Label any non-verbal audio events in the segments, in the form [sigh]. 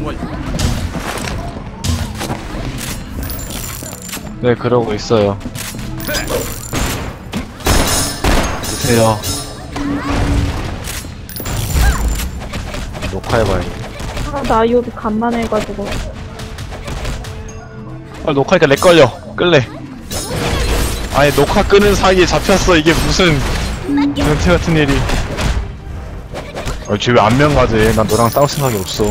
설정 완료. 네, 그러고 있어요. 주세요. 녹화해봐요. 아, 나 요비 간만에 해가지고. 아, 녹화하니까 렉 걸려. 끌래. 아니, 녹화 끄는 사이에 잡혔어. 이게 무슨 변태 같은 일이. 아, 쟤왜 안면 가지? 난 너랑 싸울 생각이 없어.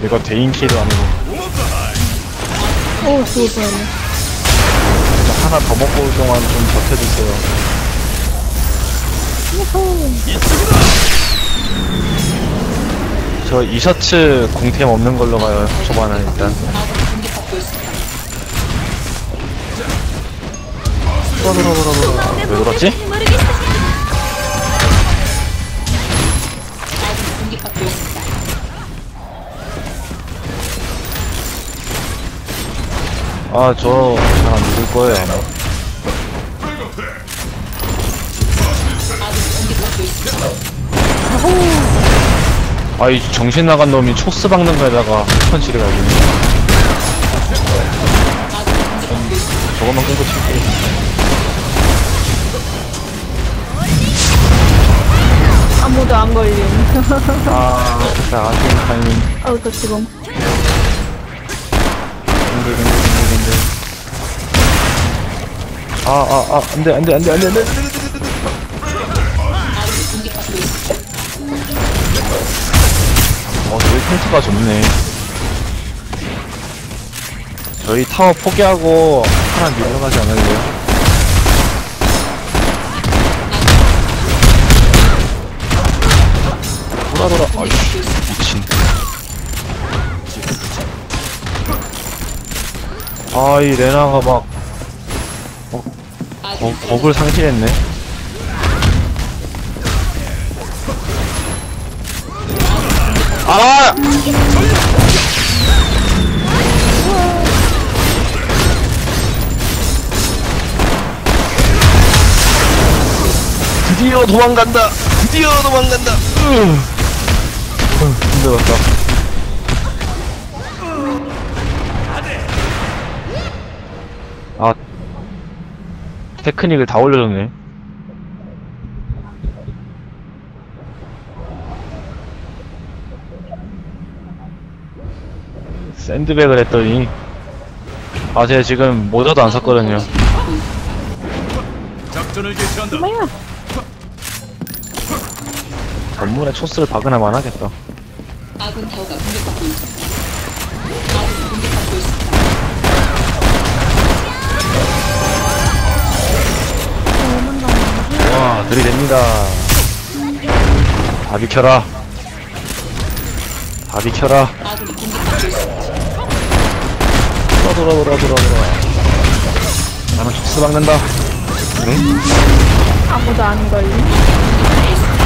내가 대인키도 아니고. 오, 죽을 뻔했네. 하나 더 먹고 올 동안 좀 버텨주세요. 저 이 셔츠 공템 없는 걸로 가요. 초반은 일단. 왜 그렇지? 아, 저 잘안 믿을 거예요, 아마. 아, 이 정신 나간 놈이 초스 박는 거에다가 펀치를 가지고. 저것만 끊고 칠게. 아무도 안 걸림. 아, 진짜 아쉬운 타이밍. 아우, 저 지금. 근데, 근데, 근데, 근데. 아, 아, 아, 안 돼, 안 돼, 안 돼, 안 돼, 안 돼. 어, 저희 텐트가 좋네. 저희 타워 포기하고 하나 밀려가지 않을래요? 돌아, 돌아. 아이씨, 아, 이 레나가 막, 어, 거, 겁을 상실했네. 아! 드디어 도망간다! 드디어 도망간다! 으. 어, 힘들었다. 아, 테크닉을 다 올려줬네. 샌드백을 했더니 아 제가 지금 모자도 안 샀거든요 작전을 개시한다. 뭐야? 전문에 초스를 박으나 만하겠다 아군 타워가 공격받고 있습니다. 들이댑니다 다 비켜라 다 비켜라. 돌아 돌아 돌아 돌아 돌아 나는 초스 박는다 응? 아무도 안 걸림.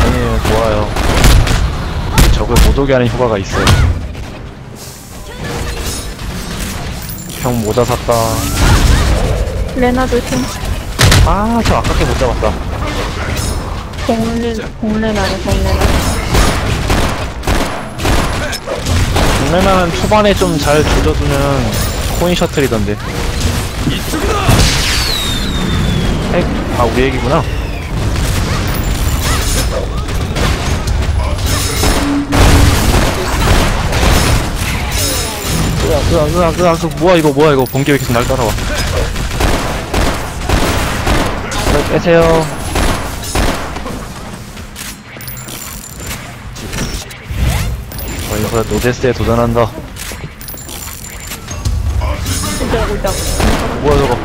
아니에요 좋아요 적을 못 오게 하는 효과가 있어요 형 모자 샀다 레나 조심. 아저 아깝게 못 잡았다 공레, 공레나네, 공레나. 동네나는 초반에 좀 잘 조져두면 코인 셔틀이던데. 핵, 아 우리 얘기구나. 으아 으아 으아 으아 그 뭐야 이거 뭐야 이거. 번개 왜 계속 날 따라와. 네, 빼세요 노데스에 도전한다 구자, 구자. 뭐야 저거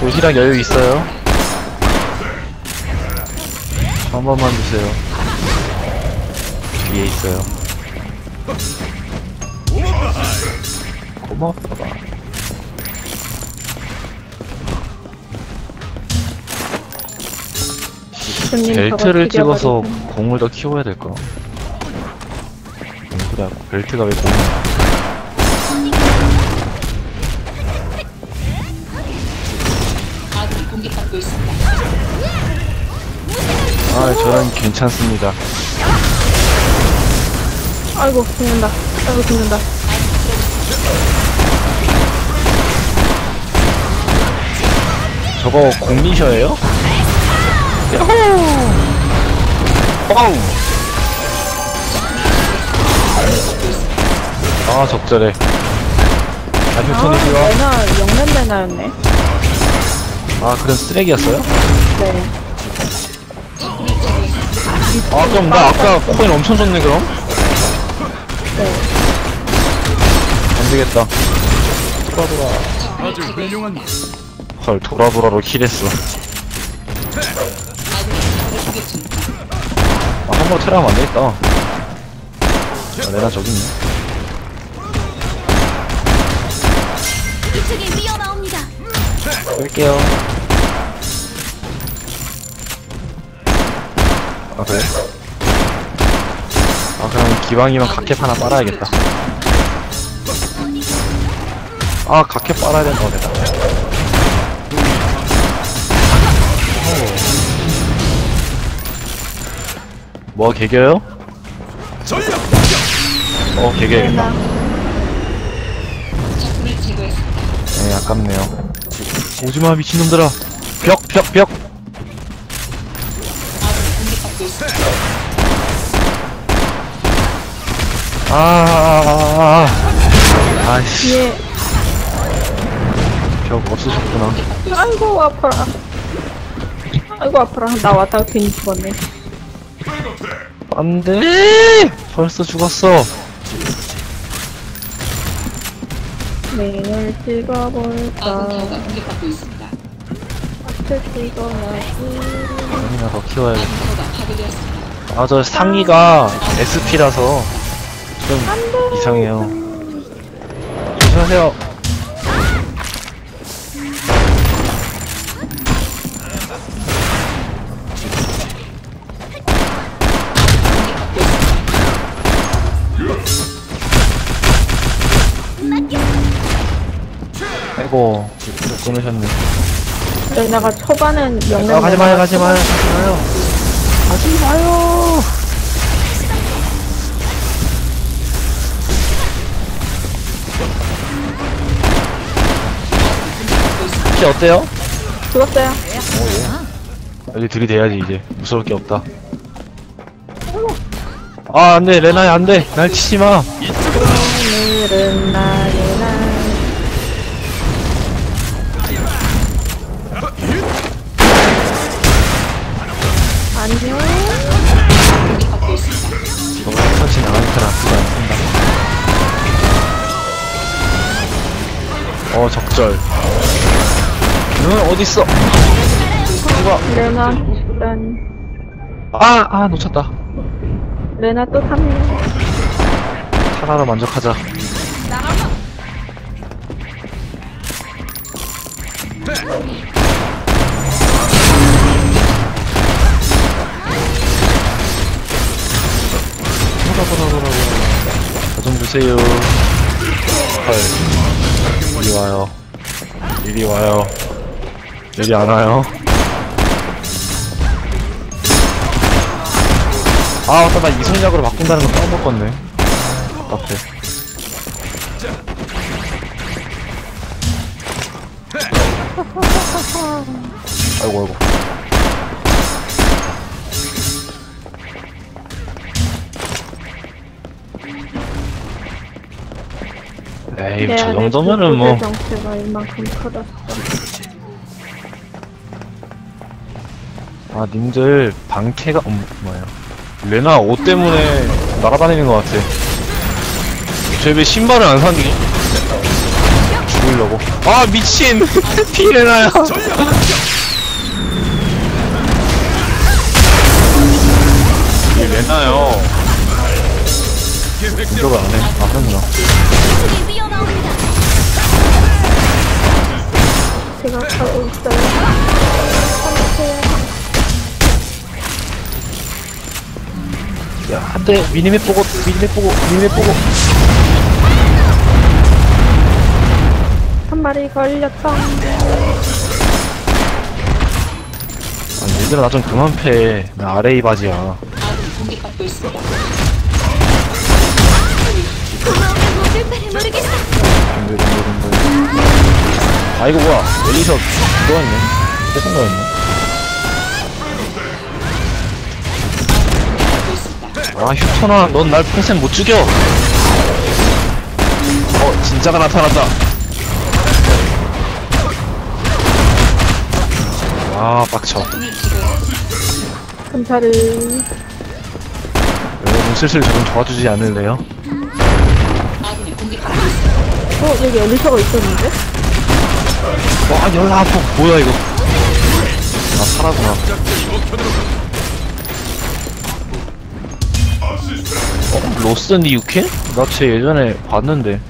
도시락 여유 있어요? 한 번만 주세요 위에 있어요 고맙다 교수님 벨트를 찍어서. 공을 더 키워야 될까 뭔 소리야 벨트가 왜 있습니다. 아, 저는 괜찮습니다. 아이고, 죽는다. 아이고, 죽는다. 저거 공리셔예요? 뻥! 아, 적절해. 아, 아, 휴톤이지요? 레나, 영년 레나였네. 아, 그런 쓰레기였어요? 네. 아, 그럼 나 아까 코인 엄청 줬네, 그럼? 네. 안 되겠다. 돌아, 돌아. 아주 훌륭한 헐, 돌아, 돌아로 킬했어. 한번 테라하면 안 되겠다. 아, 내가 저기 있네. 위험합니다. 끌게요. 아, 그래? 아, 그럼 기왕이면 각캡 하나 빨아야겠다. 아, 각캡 빨아야 된다, 내가. 뭐, 개겨요? 어, 개겨야겠다. 적군을 제거했습니다. 네, 아깝네요. 오지마, 미친놈들아. 벽, 벽, 벽! 아군이 공격받고 있습니다. 아, 아, 아, 아. 아이씨, 뒤에, 벽 없으셨구나. 아이고, 아파라. 아이고, 아파라. 나 왔다가 괜히 죽었네. 안 돼! 벌써 죽었어. 맨을 찍어볼까. 아군 타워가 공격받고 있습니다. 어떻게 찍어야지. 아니나 더 키워야겠다. 아군 타워가 파괴되었습니다. 아, 저 상의가 SP라서 좀 이상해요. 조심하세요. 아이고, 또 끊으셨네. 레나가 초반엔 영년 아, 가지 마요, 가지 마요, 가지 마요. 가지 마요. 혹시 어때요? 죽었어요. 여기 들이대야지 이제 무서울 게 없다. 아 안돼 레나야 안돼 날 치지 마. 오늘은 날. 절. 응 어디 있어? 누가? 레나, 일단, 아 아 놓쳤다. 레나 또 3명. 하나로 만족하자. 보라 보라 보라 보라. 저좀 주세요. 헐. 이리 와요. 이리 와요. 이리 안 와요. 아, 맞다, 나 이성약으로 바꾼다는 거 까먹었네. 답답해. [laughs] 아이고, 아이고. 에이, 내 저 안에 정도면은 뭐. 불꽃의 정체가 이만큼 커졌어. 아, 님들, 방캐가, 음, 뭐예요. 레나 옷 때문에 날아다니는 것 같아. 쟤왜 신발을 안 샀니? 죽으려고. 아, 미친! [laughs] 피 레나야! 이게 레나요. 공격을 안 해. 아, 하는구나. 제가 가고 있어요. 야, 한 대, 미니맵 보고, 미니맵 보고, 미니맵 보고. 한 마리 걸렸다. 안 돼. 얘들아 나 좀 그만 패. 나 아레이 바지야. 공격받고 있습니다. 바를 모르겠어. 아 이거 뭐야? 세던 거였네. 하고 있습니다. 아 휴토나 넌 날 평생 못 죽여. 어 진짜가 나타났다. 아 빡쳐. 감사를. 여러분 슬슬 좀 도와주지 않을래요? 어, 여기 엘리셔가 있었는데? 와 열나 아파. 뭐야 이거? 아 사라구나. 어 로스니 유캔? 나쟤 예전에 봤는데.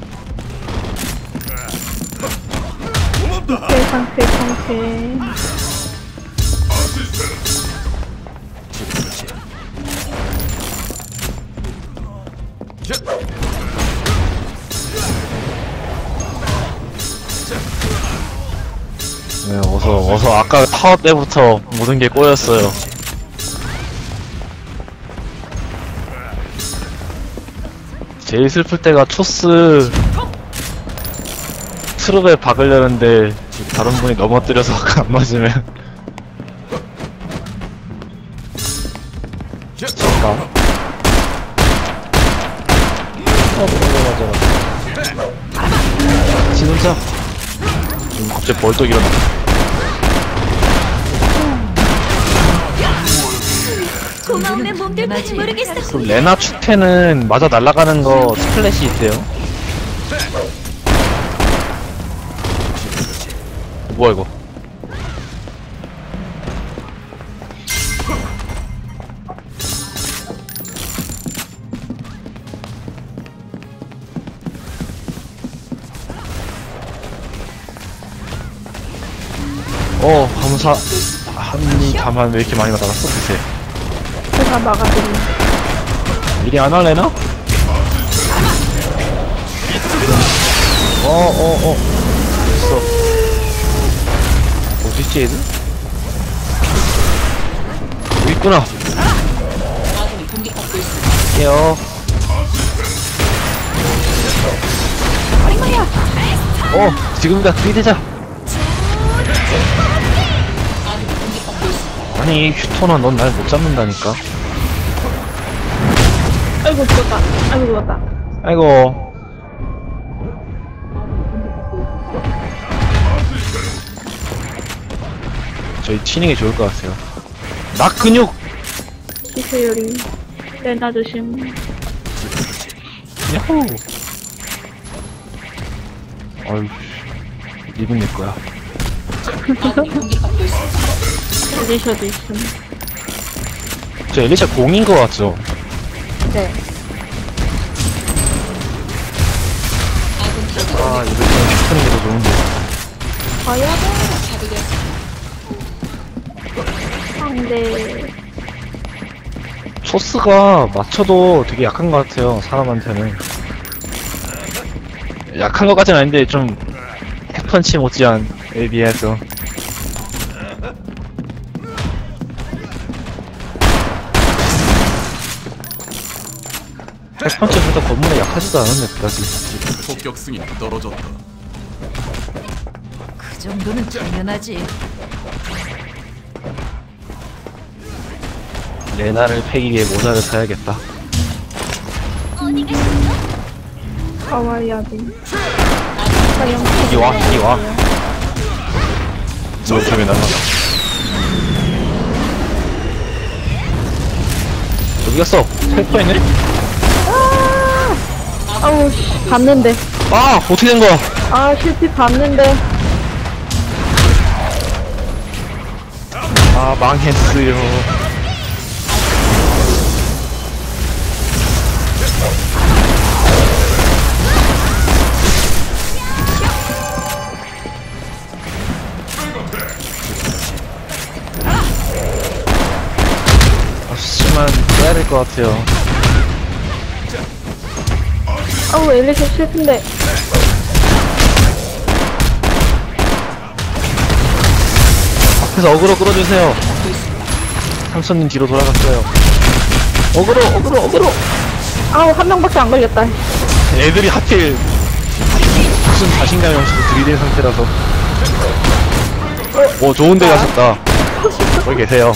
어서, 아까 타워 때부터 모든 게 꼬였어요. 제일 슬플 때가 초스 트룹에 박으려는데 다른 분이 넘어뜨려서 [laughs] 안 맞으면. 잠깐 어 맞아 맞아. 지금 자 지금 갑자기 벌떡 일어나 바를 모르겠어. 그 레나 축태는 맞아 날아가는 거 스플래시 있대요. 뭐야 이거? 어 감사 한이 다만 왜 이렇게 많이 받아갔어 드세 제가 막아드린. 미리 안 할래나? 어, 어, 어. 있어. 어딨지, 얘들? 여기 있구나. 아군이 공격받고 있습니다. 깨요. 어, 지금이다, 뛰대자. 아니, 휴토나 넌 날 못 잡는다니까. 아이고, 죽었다. 아이고, 죽었다. 아이고. 저희 치는 게 좋을 것 같아요. 낙 근육! 시세요리. 레나 조심. 야호! 어이, 리븐 내 거야. [laughs] 엘리셔도 있음. 저 엘리샤 공인 거 같죠? 네. 아, 이거 좀 슈퍼는 게더 좋은데. 가야 돼. 상대. 소스가 맞춰도 되게 약한 것 같아요, 사람한테는. 약한 것까지는 아닌데, 좀, 핵펀치 못지않, 에 비해서. 핵펀치보다 건물에 약하지도 않은데, 그다지. 폭격승이 떨어졌다. 그 정도는 당연하지. 레나를 패기에 모자를 사야겠다. 어디 가시죠? 가와야비. 이기 와, 이기 와. 저 저기 날라. 어디 갔어? 헬퍼 있네? 아우, 씨, 봤는데. 아, 어떻게 된 거야? 아, 실패 봤는데. 아, 망했어요. 아씨만 빼야 될 것 같아요. 아우, 엘리셔 실패인데. 앞에서 어그로 끌어주세요. 삼촌님 뒤로 돌아갔어요. 어그로, 어그로, 어그로. 아우, 한 명밖에 안 걸렸다. 애들이 하필 무슨 자신감이 없어서 들이댄 상태라서. 오, 좋은데 가셨다. 거기 계세요.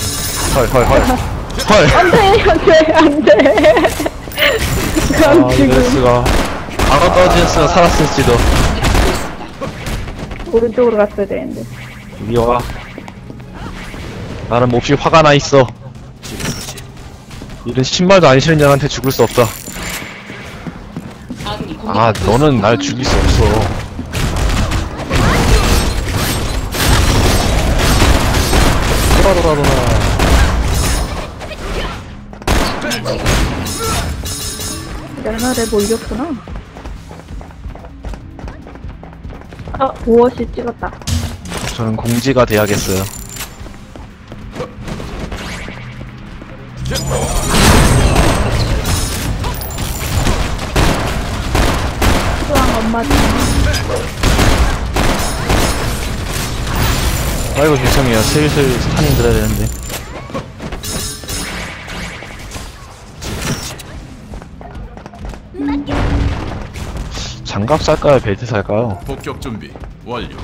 헐, 헐, 헐. 헐. 안 돼, 안 돼, 안 돼. 그럼 아, 이럴수가. 바로 떨어졌으면 살았을지도. 오른쪽으로 갔어야 되는데. 와. 나는 몹시 화가 나 있어. 이런 신발도 안 신은 년한테 죽을 수 없다. 아. 너는 날 죽일 수 없어. 돌아, 돌아, 돌아. 옛날에 몰렸구나. 아, 무엇이 찍었다. 저는 공지가 돼야겠어요. 수왕 엄마 중. 아이고, 죄송해요. 슬슬 스타닝 들어야 되는데. 장갑 살까요? 벨트 살까요? 폭격 준비 완료.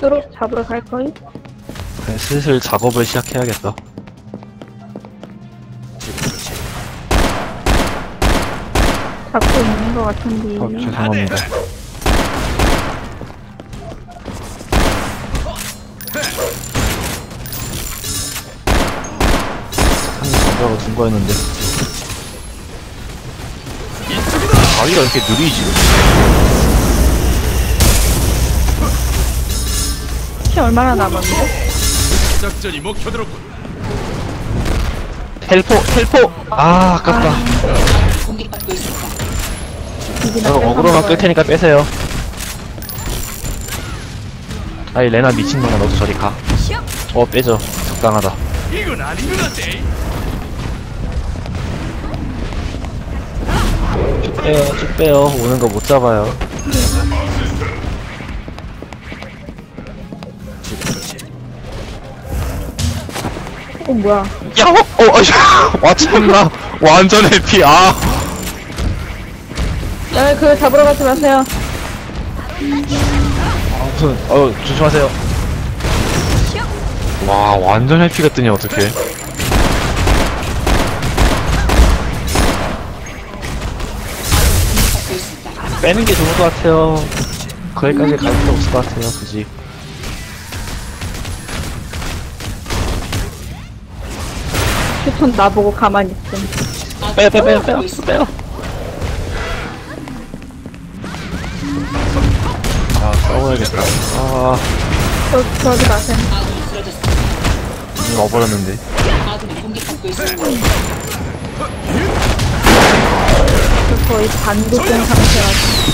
뚜록 잡으러 갈 거임? 네, 슬슬 작업을 시작해야겠다. 잡고 있는 것 같은데. 어, 죄송합니다. 한잡으로둔 거였는데. 자기가 이렇게 느리지? 키 얼마나 남았는데? 작전이 먹혀들었군. 텔포, 텔포! 아, 아깝다. 공격받고 있습니다. 이기나 저 어그로만 끌 테니까 빼세요. 아이, 레나 미친놈아, 너도 저리 가. 어, 빼죠. 적당하다. 이건 아닌 것 같아. 빼요, 쭉 빼요. 오는 거 못 잡아요. 어, 뭐야. 야, 어, 어, 어, 야, [laughs] 와, 참나. 완전 해피, 아. 야, 그거 잡으러 가지 마세요. 아, 무슨, 어, 조심하세요. 와, 완전 해피가 뜨니, 어떡해. 빼는 게 좋을 것 같아요. 거기까지 갈 필요 없을 것 같아요, 굳이. 휴톤 나보고 가만히 있음. 빼요, 빼요, 빼요, 빼요. 빼요. 아, 싸워야겠다. 아, 저, 저기 쓰러졌습니다. 이거 와버렸는데. 거의 반도전 상태라서.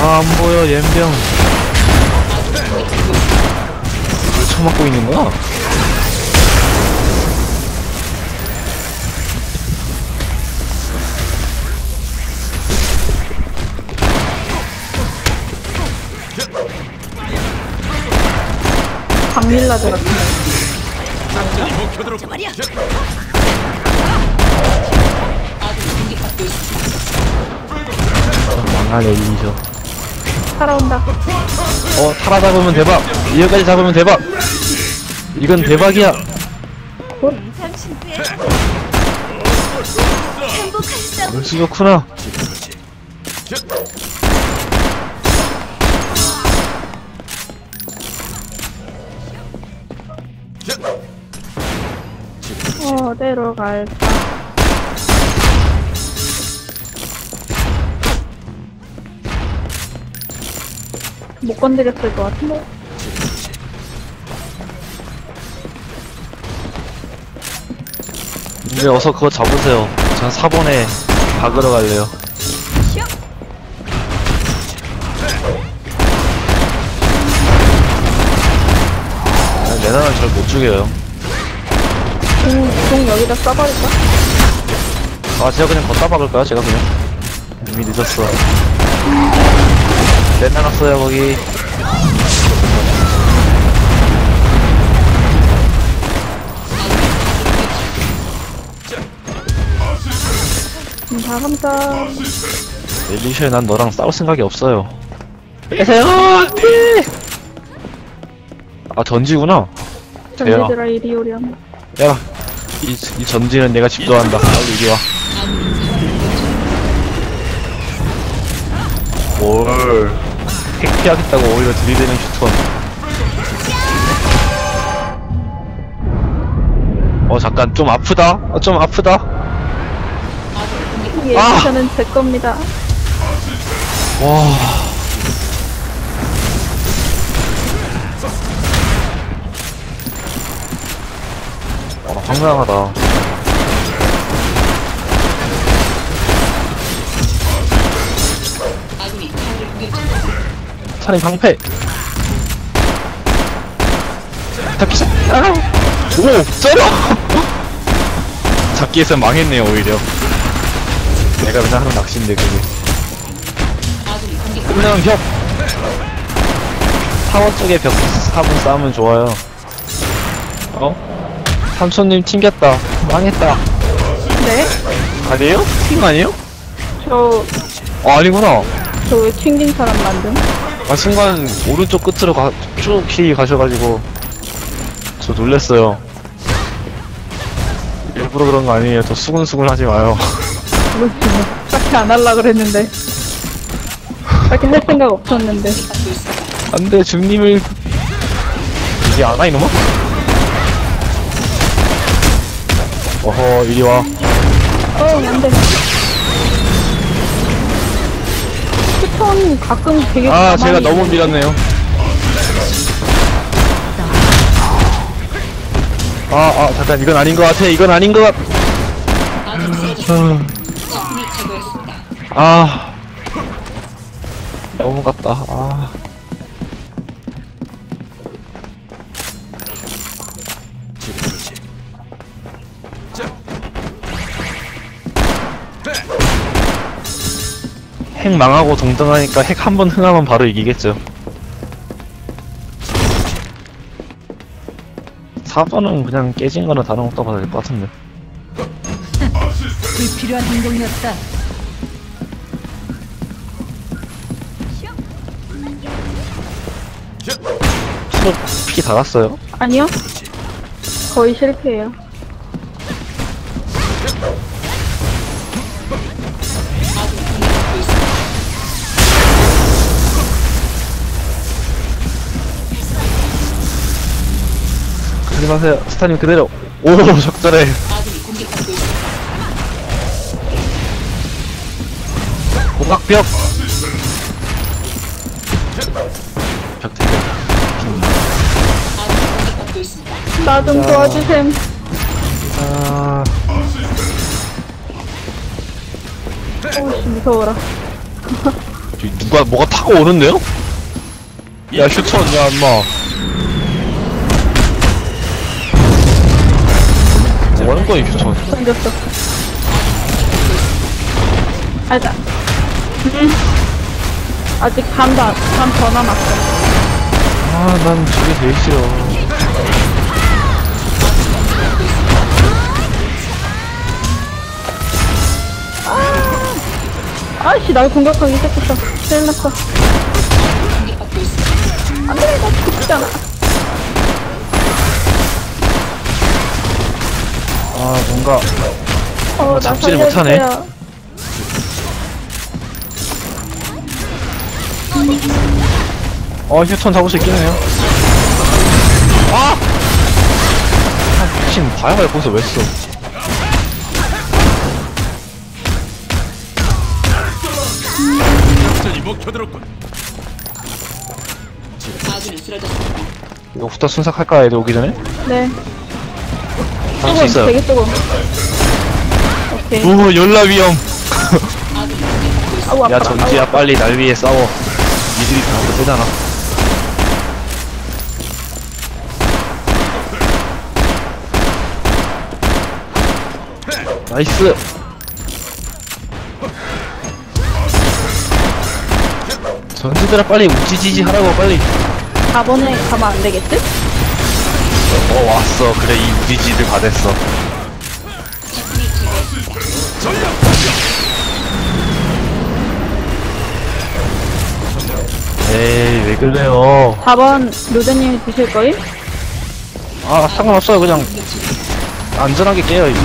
아, 안 보여, 옌병. 왜 처맞고 있는 거야? 먹혀들었군. 아군이 공격받고 있습니다. 망할 애인이죠. 살아온다. 어, 타라 잡으면 대박! 이어까지 잡으면 대박! 이건 대박이야! 당신께 행복한 싸움 좋구나. 어디로 갈까? 못 건드렸을 것 같은데? 이제 어서 그거 잡으세요. 전 4번에 박으러 갈래요. 아, 레나는 잘 못 죽여요. 공, 공 여기다 써버릴까? 아 제가 그냥 걷다 박을까요? 제가 그냥? 이미 늦었어. 맨나갔어요 거기. 음, 다 감사. 엘리셔 난 너랑 싸울 생각이 없어요. 빼세요 안 돼! 아 전지구나 전지들아 이리 오렴. 야, 이, 이 전지는 내가 집도한다. 빨리 이리 와. 뭘. 핵 피하겠다고 오히려 들이대는 휴톤. 어, 잠깐, 좀 아프다? 어, 좀 아프다? 예, 아! 저는 제 겁니다. 와. 황당하다. 차라리 방패. 잡기 아! 오! 쩔어! [laughs] 잡기에서 망했네요, 오히려. 내가 맨날 하는 낚시인데, 그게. 그냥 벽! 타워 쪽에 벽 4분 싸우면 좋아요. 어? 삼촌님 튕겼다. 망했다. 네? 아니에요? 튕 아니에요? 저, 어, 아니구나. 저 왜 튕긴 사람 만듦? 아, 순간, 오른쪽 끝으로 가, 쭉히 가셔가지고, 저 놀랬어요. 일부러 그런 거 아니에요. 저 수근수근 하지 마요. 뭐, [laughs] 딱히 안 할라 그랬는데. 딱히 할 생각 없었는데. 안 돼, 주님을. 이게 안 와, 이놈아? 어허, 이리 와. 어, 안 돼. 휴톤 가끔 되게 아, 가만히 제가 너무. 밀었네요. 아, 아, 잠깐, 이건 아닌 것 같아. 이건 아닌 것 같. 아. 너무 같다. 아. 핵 망하고 동등하니까 핵 한 번 흥하면 바로 이기겠죠. 4번은 그냥 깨진 거나 다름없다고 봐도 될 것 같은데. 불필요한 행동이었다. 트럭 피 닫았어요. 아니요? 거의 실패예요. 가지 마세요. 스타님 그대로. 오, 적절해. 고각벽. 벽 대결. 아군이 공격받고 있습니다. 나좀 도와주셈. 아, 오씨, 무서워라. 저기 누가 뭐가 타고 오는데요? 야 슈턴 야 인마 뭐 하는 거야 이 슈턴 던졌어. 아니다. 음. 아직 반다, 반더 남았어. 아난 저게 제일 싫어 아씨, 날 공격하기 시작했어. 큰일 났어. 공격받고 있습니다. 안 돼, 나 죽잖아. 아 뭔가 어, 나 잡지를 못하네. 어 휴턴 잡을 수 있겠네요 아! 아 미친 바야바야 거기서 왜 써? 작전이 먹혀들었군. 아군이 쓰러졌습니다. 이거부터 순삭할까 애들 오기 전에? 네. 수 뜨거움, 있어요 되게 뜨거워. 오케이. 오 연락 위험 아파. 야 전지야 빨리 날 위해 싸워 니들이 다 세잖아 나이스 전지들아 빨리 우지지지 하라고 빨리 4번에 가면 안 되겠지? 어 왔어. 그래 이 우지지들 다 됐어. 에이 왜 그래요? 4번 루드님이 드실 거임? 아 상관없어요. 그냥 안전하게 깨요 이제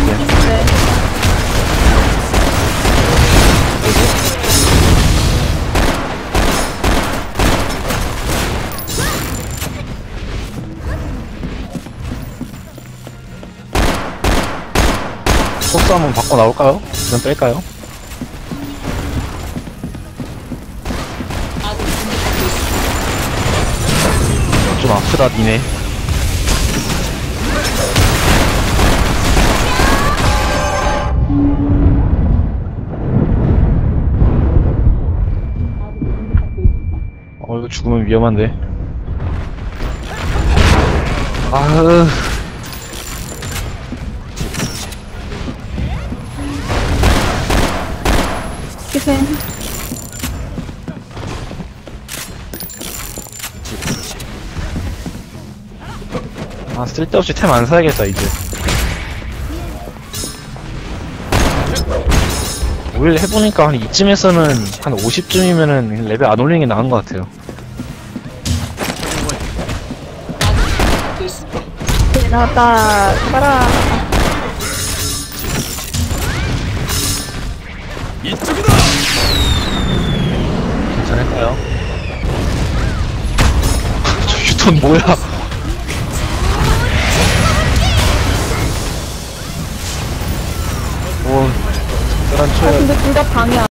네. 속도 한번 바꿔 나올까요? 그냥 뺄까요? 좀 아프다 니네 어 이거 죽으면 위험한데 아으 희생. 아 쓸데없이 템 안 사야겠다 이제 오히려 해보니까 한 이쯤에서는 한 50쯤이면은 레벨 안 올리는 게 나은 것 같아요. 네, 나왔다. 가라. 저 휴톤 뭐야? 오 특별한 아, 초야 근데 둘 다 방이